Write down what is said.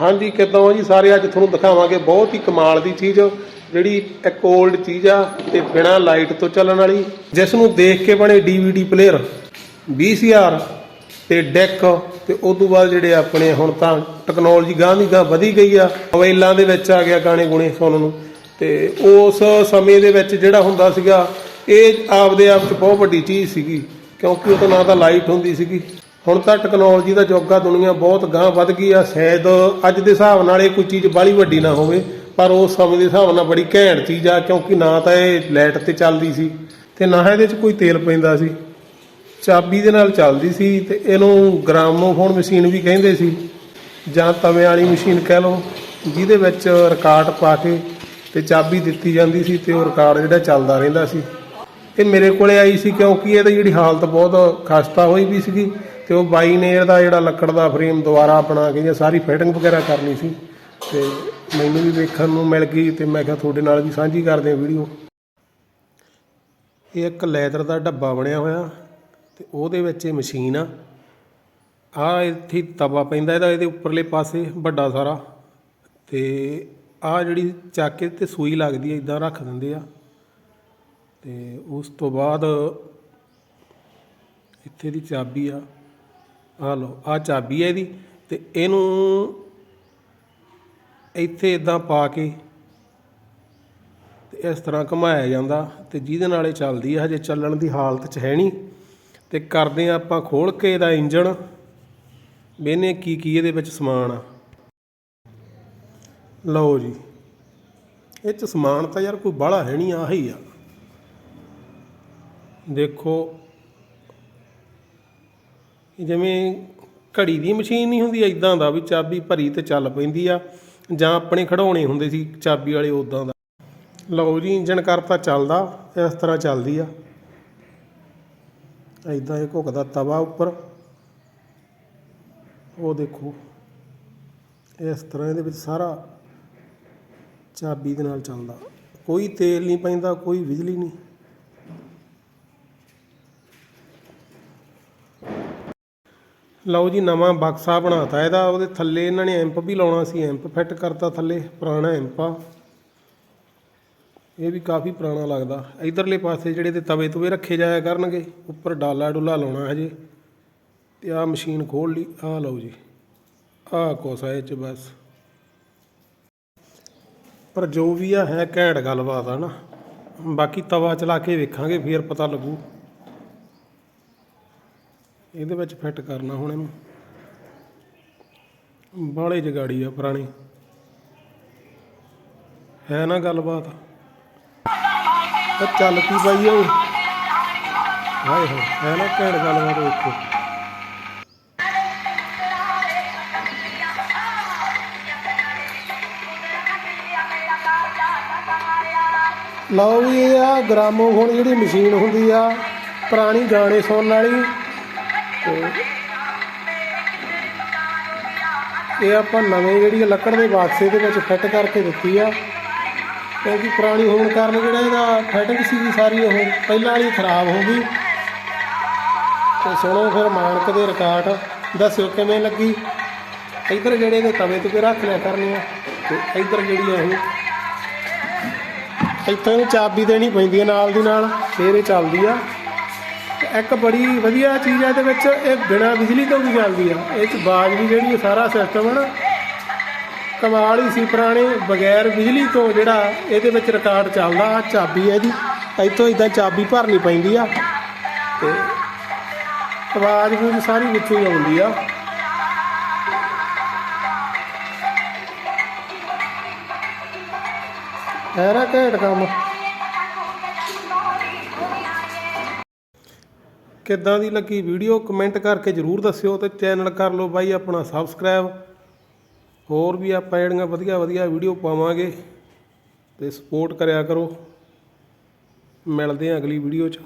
ਹਾਂਜੀ, ਕਿੱਦਾਂ ਹੋ ਜੀ, ਸਾਰੇ ਅੱਜ ਤੁਹਾਨੂੰ ਦਿਖਾਵਾਂਗੇ ਬਹੁਤ ਹੀ ਕਮਾਲ ਦੀ ਚੀਜ਼, ਜਿਹੜੀ ਇੱਕ 올ਡ ਚੀਜ਼ ਆ ਤੇ ਬਿਨਾਂ ਲਾਈਟ ਤੋਂ ਚੱਲਣ ਵਾਲੀ ਜਿਸ ਨੂੰ ਦੇਖ ਕੇ ਬਣੇ DVD ਪਲੇਅਰ VCR ਤੇ ਡੈਕ ਤੇ ਉਸ ਤੋਂ ਬਾਅਦ ਜਿਹੜੇ ਆਪਣੇ ਹੁਣ ਤਾਂ ਟੈਕਨੋਲੋਜੀ ਗਾਂ ਦੀ ਗਾਂ ਵਧੀ ਗਈ ਆ, ਮੋਬਾਈਲਾਂ ਦੇ ਵਿੱਚ ਆ ਗਿਆ ਗਾਣੇ ਗੁਣੇ ਸੁਣਨ ਨੂੰ, ਤੇ ਉਸ ਸਮੇਂ ਦੇ ਵਿੱਚ ਜਿਹੜਾ ਹੁੰਦਾ ਸੀਗਾ, ਇਹ ਆਪਦੇ ਆਪ ਚ ਬਹੁਤ ਵੱਡੀ ਚੀਜ਼ ਸੀਗੀ, ਕਿਉਂਕਿ ਉਹ ਤਾਂ ਨਾ ਤਾਂ ਲਾਈਟ ਹੁੰਦੀ ਸੀਗੀ। ਹੁਣ ਤਾਂ ਟੈਕਨੋਲੋਜੀ ਦਾ ਯੁੱਗ ਆ ਦੁਨੀਆ ਬਹੁਤ ਗਾਂ ਵੱਧ ਗਈ ਆ, ਸ਼ਾਇਦ ਅੱਜ ਦੇ ਹਿਸਾਬ ਨਾਲ ਇਹ ਕੋਈ ਚੀਜ਼ ਬਾਲੀ ਵੱਡੀ ਨਾ ਹੋਵੇ, ਪਰ ਉਸ ਸਮੇਂ ਦੇ ਹਿਸਾਬ ਨਾਲ ਬੜੀ ਘੈਂਟ ਚੀਜ਼ ਆ, ਕਿਉਂਕਿ ਨਾ ਤਾਂ ਇਹ ਲਾਈਟ ਤੇ ਚੱਲਦੀ ਸੀ ਤੇ ਨਾ ਇਹਦੇ 'ਚ ਕੋਈ ਤੇਲ ਪੈਂਦਾ ਸੀ। ਚਾਬੀ ਦੇ ਨਾਲ ਚੱਲਦੀ ਸੀ ਤੇ ਇਹਨੂੰ ਗ੍ਰਾਮੋਫੋਨ ਮਸ਼ੀਨ ਵੀ ਕਹਿੰਦੇ ਸੀ, ਜਾਂ ਤਵੇ ਵਾਲੀ ਮਸ਼ੀਨ ਕਹਿ ਲਓ, ਜਿਹਦੇ ਵਿੱਚ ਰਿਕਾਰਡ ਪਾ ਕੇ ਤੇ ਚਾਬੀ ਦਿੱਤੀ ਜਾਂਦੀ ਸੀ ਤੇ ਉਹ ਰਿਕਾਰਡ ਜਿਹੜਾ ਚੱਲਦਾ ਰਹਿੰਦਾ ਸੀ। ਇਹ ਮੇਰੇ ਕੋਲੇ ਆਈ ਸੀ ਕਿਉਂਕਿ ਇਹਦੀ ਜਿਹੜੀ ਹਾਲਤ ਬਹੁਤ ਖਸਤਾ ਹੋਈ ਵੀ ਸੀਗੀ ਤੇ ਉਹ ਬਾਈ ਨੇ ਇਹਦਾ ਜਿਹੜਾ ਲੱਕੜ ਦਾ ਫਰੇਮ ਦੁਬਾਰਾ ਬਣਾ ਕੇ ਜਾਂ ਸਾਰੀ ਫਿਟਿੰਗ ਵਗੈਰਾ ਕਰਨੀ ਸੀ ਤੇ ਮੈਨੂੰ ਵੀ ਵੇਖਣ ਨੂੰ ਮਿਲ ਗਈ ਤੇ ਮੈਂ ਕਿਹਾ ਤੁਹਾਡੇ ਨਾਲ ਵੀ ਸਾਂਝੀ ਕਰਦੇ ਹਾਂ ਵੀਡੀਓ। ਇਹ ਇੱਕ ਲੈਦਰ ਦਾ ਡੱਬਾ ਬਣਿਆ ਹੋਇਆ ਤੇ ਉਹਦੇ ਵਿੱਚ ਇਹ ਮਸ਼ੀਨ ਆ। ਆ ਇੱਥੇ ਤਵਾ ਪੈਂਦਾ ਇਹਦਾ, ਇਹਦੇ ਉੱਪਰਲੇ ਪਾਸੇ ਵੱਡਾ ਸਾਰਾ ਤੇ ਆ ਜਿਹੜੀ ਚੱਕ ਕੇ ਤੇ ਸੂਈ ਲੱਗਦੀ ਹੈ ਇਦਾਂ ਰੱਖ ਦਿੰਦੇ ਆ। ਤੇ ਉਸ ਤੋਂ ਬਾਅਦ ਇੱਥੇ ਦੀ ਚਾਬੀ ਆ। ਆ ਲਓ ਆ ਚਾਬੀ ਹੈ ਇਹਦੀ ਤੇ ਇਹਨੂੰ ਇੱਥੇ ਇਦਾਂ ਪਾ ਕੇ ਤੇ ਇਸ ਤਰ੍ਹਾਂ ਘੁਮਾਇਆ ਜਾਂਦਾ ਤੇ ਜਿਹਦੇ ਨਾਲ ਇਹ ਚੱਲਦੀ ਹੈ ਹਜੇ ਚੱਲਣ ਦੀ ਹਾਲਤ 'ਚ ਹੈ ਨਹੀਂ। ਤੇ ਕਰਦੇ ਆ ਆਪਾਂ ਖੋਲ ਕੇ ਇਹਦਾ ਇੰਜਣ। ਵੇਨੇ ਕੀ ਕੀ ਇਹਦੇ ਵਿੱਚ ਸਮਾਨ ਆ। ਲਓ ਜੀ, ਇਹ ਚ ਸਮਾਨ ਤਾਂ ਯਾਰ ਕੋਈ ਬਾਹਲਾ ਹੈ ਨਹੀਂ, ਆਹੀ ਆ। ਦੇਖੋ ਜਿਵੇਂ ਘੜੀ ਦੀ ਮਸ਼ੀਨ ਨਹੀਂ ਹੁੰਦੀ ਐਦਾਂ ਦਾ ਵੀ ਚਾਬੀ ਭਰੀ ਤੇ ਚੱਲ ਪੈਂਦੀ ਆ, ਜਾਂ ਆਪਣੇ ਖੜਾਉਣੇ ਹੁੰਦੇ ਸੀ ਚਾਬੀ ਵਾਲੇ ਉਦਾਂ ਦਾ। ਲਓ ਜੀ, ਇੰਜਣ ਕਰਤਾ ਚੱਲਦਾ, ਇਸ ਤਰ੍ਹਾਂ ਚੱਲਦੀ ਆ। ਐਦਾਂ ਇਹ ਘੁੱਕਦਾ ਤਵਾ ਉੱਪਰ। ਉਹ ਦੇਖੋ, ਇਸ ਤਰ੍ਹਾਂ ਇਹਦੇ ਵਿੱਚ ਸਾਰਾ ਚਾਬੀ ਦੇ ਨਾਲ ਚੱਲਦਾ। ਕੋਈ ਤੇਲ ਨਹੀਂ ਪੈਂਦਾ, ਕੋਈ ਬਿਜਲੀ ਨਹੀਂ। ਲਓ ਜੀ, ਨਵਾਂ ਬਕਸਾ ਬਣਾਤਾ ਇਹਦਾ। ਉਹਦੇ ਥੱਲੇ ਇਹਨਾਂ ਨੇ ਐਂਪ ਵੀ ਲਾਉਣਾ ਸੀ। ਐਂਪ ਫਿੱਟ ਕਰਤਾ ਥੱਲੇ, ਪੁਰਾਣਾ ਐਂਪ ਆ। ਇਹ ਵੀ ਕਾਫੀ ਪੁਰਾਣਾ ਲੱਗਦਾ। ਇਧਰਲੇ ਪਾਸੇ ਜਿਹੜੇ ਤੇ ਤਵੇ ਤਵੇ ਰੱਖੇ ਜਾਇਆ ਕਰਨਗੇ, ਉੱਪਰ ਡਾਲਾ ਡੁੱਲਾ ਲਾਉਣਾ ਹਜੇ। ਤੇ ਆਹ ਮਸ਼ੀਨ ਖੋਲ ਲਈ। ਆਹ ਲਓ ਜੀ। ਆਹ ਕੋਸਾ ਇਹ ਚ ਬਸ। ਪਰ ਜੋ ਵੀ ਆ, ਹੈ ਘੈਂਟ ਗੱਲਬਾਤ ਆ ਨਾ। ਬਾਕੀ ਤਵਾ ਚਲਾ ਕੇ ਵੇਖਾਂਗੇ, ਫਿਰ ਪਤਾ ਲੱਗੂ। ਇਹਦੇ ਵਿੱਚ ਫਿੱਟ ਕਰਨਾ ਹੁਣ ਇਹਨੂੰ। ਬਾਹਲੇ ਜਗਾੜੀ ਆ ਪੁਰਾਣੀ। ਹੈ ਨਾ ਗੱਲਬਾਤ? ਉਹ ਚੱਲ ਕੀ ਪਾਈ ਓਏ ਹਾਏ ਹਾਏ, ਹੈ ਨਾ ਘੈਂਟ ਗੱਲਬਾਤ ਵੇਖੋ ਲਓ ਵੀ ਇਹ ਆ ਗ੍ਰਾਮੋਫੋਨ ਜਿਹੜੀ ਮਸ਼ੀਨ ਹੁੰਦੀ ਆ, ਪੁਰਾਣੀ ਗਾਣੇ ਸੁਣਨ ਵਾਲੀ। ਇਹ ਆਪਾਂ ਨਵੇਂ ਜਿਹੜੀ ਲੱਕੜ ਦੇ ਬਾਕਸੇ ਦੇ ਵਿੱਚ ਫਿੱਟ ਕਰਕੇ ਦਿੱਤੀ ਆ। ਕਿਉਂਕਿ ਪੁਰਾਣੀ ਹੋਣ ਕਾਰਨ ਜਿਹੜਾ ਇਹਦਾ ਫਿਟਿੰਗ ਸੀ ਸਾਰੀ ਉਹ ਪਹਿਲਾਂ ਵਾਲੀ ਖਰਾਬ ਹੋ ਗਈ। ਤੇ ਸੁਣੋ ਫਿਰ ਮਾਨਕ ਦੇ ਰਿਕਾਰਡ ਦੱਸਿਓ ਕਿਵੇਂ ਲੱਗੀ। ਇੱਧਰ ਜਿਹੜੇ ਇਹਦੇ ਤਵੇ ਤੇ ਰੱਖ ਲਿਆ ਕਰਨੇ ਆ। ਤੇ ਇੱਧਰ ਜਿਹੜੀ ਆ ਇਹ, ਇੱਥੇ ਨੂੰ ਚਾਬੀ ਦੇਣੀ ਪੈਂਦੀ ਹੈ ਨਾਲ ਦੀ ਨਾਲ, ਫੇਰ ਇਹ ਚੱਲਦੀ ਆ। ਇੱਕ ਬੜੀ ਵਧੀਆ ਚੀਜ਼ ਆ ਇਹਦੇ ਵਿੱਚ, ਇਹ ਬਿਨਾਂ ਬਿਜਲੀ ਤੋਂ ਵੀ ਚੱਲਦੀ ਆ। ਇਹ ਚ ਬਾਜ ਵੀ ਜਿਹੜੀ ਸਾਰਾ ਸਿਸਟਮ ਹੈ ਨਾ। ਕਮਾਲ ਹੀ ਸੀ ਪੁਰਾਣੇ, ਬਗੈਰ ਬਿਜਲੀ ਤੋਂ ਜਿਹੜਾ ਇਹਦੇ ਵਿੱਚ ਰਿਕਾਰਡ ਚੱਲਦਾ ਆ ਚਾਬੀ ਹੈ ਇਹਦੀ। ਇੱਥੋਂ ਇਦਾਂ ਚਾਬੀ ਭਰਨੀ ਪੈਂਦੀ ਆ। ਤੇ ਆਵਾਜ਼ ਵੀ ਸਾਰੀ ਵਿੱਚੋਂ ਹੀ ਆਉਂਦੀ ਆ। ਹੈ ਨਾ ਕੰਮ। ਕਿੱਦਾਂ ਦੀ ਲੱਗੀ ਵੀਡੀਓ, ਕਮੈਂਟ ਕਰਕੇ ਜਰੂਰ ਦੱਸਿਓ ਤੇ ਚੈਨਲ ਕਰ ਲਓ ਬਾਈ ਆਪਣਾ ਸਬਸਕ੍ਰਾਈਬ। ਹੋਰ ਵੀ ਆਪਾਂ ਜਿਹੜੀਆਂ ਵਧੀਆ ਵਧੀਆ ਵੀਡੀਓ ਪਾਵਾਂਗੇ ਤੇ ਸਪੋਰਟ ਕਰਿਆ ਕਰੋ। ਮਿਲਦੇ ਹਾਂ ਅਗਲੀ ਵੀਡੀਓ 'ਚ।